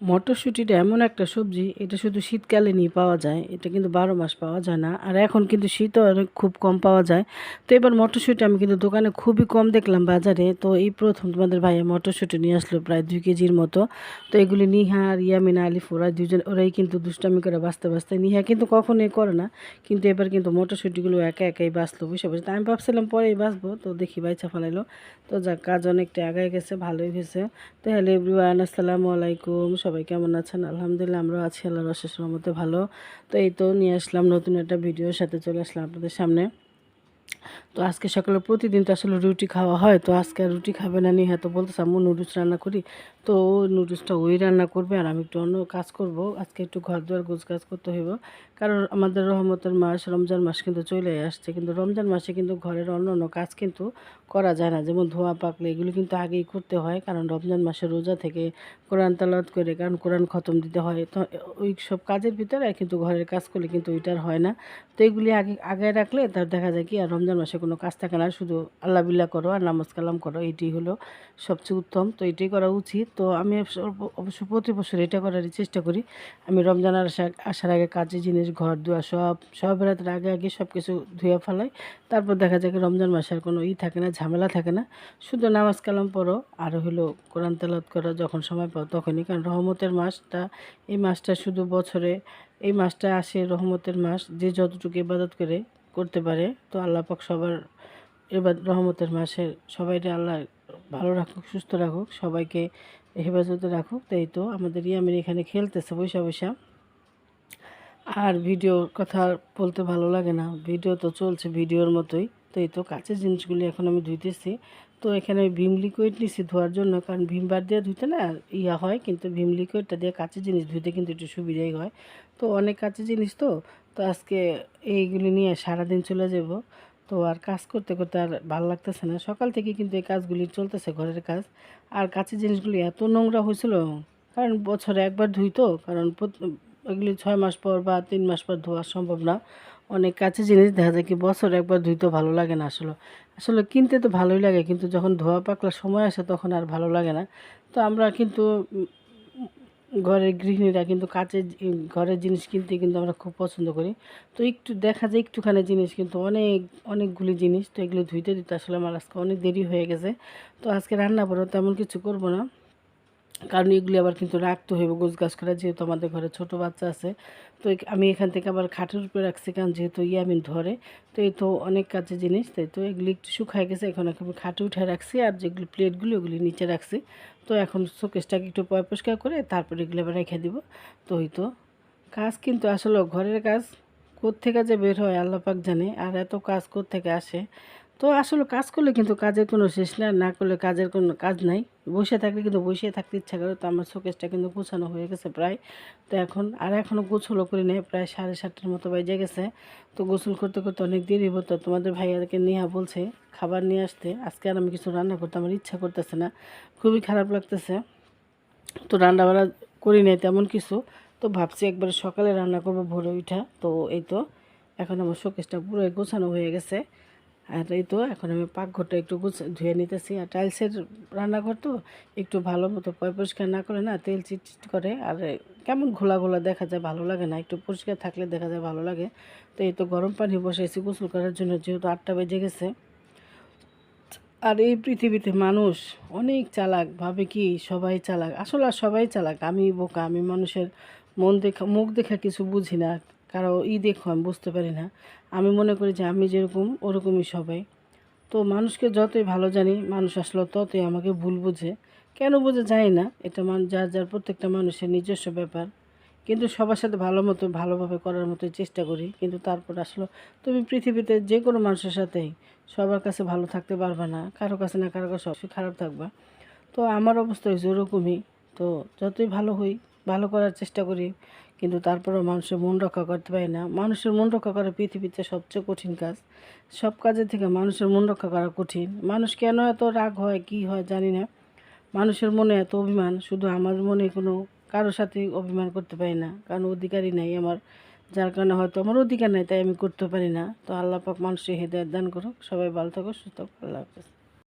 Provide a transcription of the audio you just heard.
মটরশুঁটিটা এমন একটা সবজি, এটা শুধু শীতকালে নিয়ে পাওয়া যায়, এটা কিন্তু বারো মাস পাওয়া যায় না। আর এখন কিন্তু শীতও অনেক খুব কম পাওয়া যায়। তো এবার মটরশুঁটি আমি কিন্তু দোকানে খুবই কম দেখলাম বাজারে। তো এই প্রথম তোমাদের ভাইয়া মটরশুঁটি নিয়ে আসলো প্রায় দুই কেজির মতো। তো এগুলি নিহা আর ইয়ামিনা আলিফ, ওরা দুজন ওরাই কিন্তু দুষ্টামি করে বাঁচতে বাঁচতে নিহা কিন্তু কখনোই করে না। কিন্তু এবার কিন্তু মটরশুঁটিগুলো একা একাই বাঁচলো, বুঝতে পারছি? আমি ভাবছিলাম পরেই বাঁচবো, তো দেখি বাইচা ফেলাইলো তো যাক, কাজ অনেকটা আগায় গেছে, ভালোই হয়েছে। তো হ্যালো এভরিওয়ান, আসসালামু আলাইকুম সবাই কেমন আছেন? আলহামদুলিল্লাহ আমরা আছি, আল্লাহর অশেষ রহমতে ভালো। তো এই তো নিয়ে আসলাম নতুন একটা ভিডিওর সাথে চলে আসলাম আপনাদের সামনে। তো আজকে সকালে প্রতিদিন তো আসলে রুটি খাওয়া হয়, তো আজকে আর রুটি খাবে না নিয়ে তো বলতেছে, আম্মু নুডলস রান্না করি। তো নুডলসটা ওই রান্না করবে, আর আমি একটু অন্য কাজ করব। আজকে একটু ঘর দুয়ার গোছ কাজ করতে হইব। কারণ আমাদের রহমতের মাস, রমজান মাস কিন্তু চলে আসছে। কিন্তু রমজান মাসে কিন্তু ঘরের অন্য অন্য কাজ কিন্তু করা যায় না। যেমন ধোয়া, পাকলে এগুলো কিন্তু আগেই করতে হয়। কারণ রমজান মাসে রোজা থেকে কোরআন তালাত করে, কারণ কোরআন খতম দিতে হয়। তো ওই সব কাজের ভিতরে কিন্তু ঘরের কাজ করলে কিন্তু ওইটার হয় না। তো এগুলি আগে আগে রাখলে তার দেখা যায় কি, আর রমজান মাসে কোনো কাজ থাকে না শুধু আল্লাহ বিল্লাহ করো আর নামাজ কালাম করো এটি হলো সবচেয়ে উত্তম। তো এটাই করা উচিত। তো আমি অবশ্য প্রতি বছর এটা করারই চেষ্টা করি। আমি রমজান আসার আসার আগে কাজের জিনিস, ঘর ধোয়া সব সব রাতের আগে আগে সব কিছু ধুয়ে ফেলাই। তারপর দেখা যায় রমজান মাসের কোনো ই থাকে না, ঝামেলা থাকে না। শুধু নামাজ কালাম পড়ো, আর হলো কোরআন তেলাত করো যখন সময় পাও তখনই। কারণ রহমতের মাসটা, এই মাসটা শুধু বছরে, এই মাসটা আসে রহমতের মাস। যে যতটুকু ইবাদত করে করতে পারে। তো আল্লাহ পাক সবার এবার রহমতের মাসে সবাইকে আল্লাহ ভালো রাখুক, সুস্থ রাখুক, সবাইকে হেফাজতে রাখুক। তাই তো আমাদের ইয়ামিন এখানে খেলতেছে বৈশা বৈশা আর ভিডিওর কথা বলতে ভালো লাগে না। ভিডিও তো চলছে, ভিডিওর মতোই। তো এই তো কাছের জিনিসগুলি এখন আমি ধুইতেছি। তো এখানে ভীম লিকুইড নিছি ধোয়ার জন্য, কারণ ভীম বার দিয়ে ধুইতে না ইয়া হয়, কিন্তু ভীম লিকুইডটা দিয়ে কাঁচের জিনিস ধুইতে কিন্তু একটু সুবিধাই হয়। তো অনেক কাঁচের জিনিস তো তো আজকে এইগুলি নিয়ে সারাদিন চলে যাব। তো আর কাজ করতে করতে আর ভালো লাগতেছে না। সকাল থেকে কিন্তু এই কাজগুলি চলতেছে ঘরের কাজ। আর কাছের জিনিসগুলি এত নোংরা হয়েছিল, কারণ বছরে একবার ধুই তো, কারণ এগুলি ছয় মাস পর বা তিন মাস পর ধোয়া সম্ভব না। অনেক কাছে জিনিস দেখা যায় কি বছর একবার ধুইতে ভালো লাগে না আসলে। আসলে কিনতে তো ভালোই লাগে, কিন্তু যখন ধোয়া পাকলার সময় আসে তখন আর ভালো লাগে না। তো আমরা কিন্তু ঘরের গৃহিণীরা কিন্তু কাচের ঘরের জিনিস কিনতে কিন্তু আমরা খুব পছন্দ করি। তো একটু দেখা যায় একটুখানি জিনিস কিন্তু অনেক, অনেকগুলি জিনিস, তো এগুলো ধুইতে দিতে আসলে আমার আজকে অনেক দেরি হয়ে গেছে। তো আজকে রান্না করো তেমন কিছু করব না। কারণ এগুলি আবার কিন্তু রাখতে হইব গোছ গাছ করা যেহেতু আমাদের ঘরে ছোট বাচ্চা আছে। তো আমি এখান থেকে আবার খাটের উপরে রাখছি, কারণ যেহেতু ইয়ামিন ধরে, তো এই তো অনেক কাজের জিনিস, তাই তো এগুলি একটু শুকায় গেছে, এখন আমি খাটে উঠে রাখছি, আর যেগুলি প্লেটগুলি ওগুলি নিচে রাখছি। তো এখন শোকেসটাকে একটু পরিষ্কার করে তারপরে এগুলো আবার রেখে দিব। তো ওই তো কাজ কিন্তু আসলে ঘরের কাজ, কোত্থেকে যে বের হয় আল্লাপাক জানে, আর এত কাজ কোত্থেকে আসে? তো আসলে কাজ করলে কিন্তু কাজের কোনো শেষ না না করলে কাজের কোনো কাজ নাই। বসে থাকলে কিন্তু বসে থাকতে ইচ্ছা করে, তো আমার শোকেসটা কিন্তু গোছানো হয়ে গেছে প্রায়। তো এখন, আর এখনও গোছলও করি নেই, প্রায় সাড়ে সাতটার মতো বেজে গেছে। তো গোসল করতে করতে অনেক দেরি হতো তোমাদের ভাইয়াকে নেহা বলছে খাবার নিয়ে আসতে। আজকে আর আমি কিছু রান্না করতে আমার ইচ্ছা করতেছে না, খুবই খারাপ লাগতেছে। তো রান্না বান্না করি নাই তেমন কিছু, তো ভাবছি একবারে সকালে রান্না করব ভোরে উঠা তো এই তো, এখন আমার শোকেসটা পুরো গোছানো হয়ে গেছে। আর এই তো, এখন আমি পাকঘরটা একটু ধুয়ে নিতেছি। আর টাইলসের রান্নাঘর তো একটু ভালো মতো পরিষ্কার না করে না, তেল চিটচিট করে। আর কেমন ঘোলা ঘোলা দেখা যায় ভালো লাগে না, একটু পরিষ্কার থাকলে দেখা যায় ভালো লাগে। তো এই তো গরম পানি বসেছি গোসল করার জন্য, যেহেতু আটটা বেজে গেছে। আর এই পৃথিবীতে মানুষ অনেক চালাক, ভাবে কি সবাই চালাক? আসলে সবাই চালাক। আমি বোকা, আমি মানুষের মন দেখা, মুখ দেখা কিছু বুঝি না। কারও ই দেখো, আমি বুঝতে পারি না। আমি মনে করি যে আমি যেরকম, ওরকমই সবাই। তো মানুষকে যতই ভালো জানি, মানুষ আসলে ততই আমাকে ভুল বুঝে। কেন বুঝে যায় না, এটা মান, যার যার প্রত্যেকটা মানুষের নিজস্ব ব্যাপার। কিন্তু সবার সাথে ভালো মতো, ভালোভাবে করার মতো চেষ্টা করি। কিন্তু তারপর আসলে, তুমি পৃথিবীতে যে কোনো মানুষের সাথেই সবার কাছে ভালো থাকতে পারবে না। কারও কাছে না, কারও কাছে অবশ্যই খারাপ থাকবা। তো আমার অবস্থা হয়েছে ওরকমই। তো যতই ভালো হই ভালো করার চেষ্টা করি, কিন্তু তারপরেও মানুষের মন রক্ষা করতে পারি না। মানুষের মন রক্ষা করা পৃথিবীতে সবচেয়ে কঠিন কাজ। সব কাজের থেকে মানুষের মন রক্ষা করা কঠিন। মানুষ কেন এত রাগ হয়, কি হয় জানি না। মানুষের মনে এত অভিমান, শুধু আমার মনে কোনো কারোর সাথে অভিমান করতে পারি না। কারণ অধিকারই নাই আমার। যার কারণে হয়তো আমার অধিকার নাই, তাই আমি করতে পারি না। তো আল্লাহ পাক মানুষের হেদায়ত দান করুক। সবাই ভালো থাকো সুস্থ আল্লাহ হাফেজ।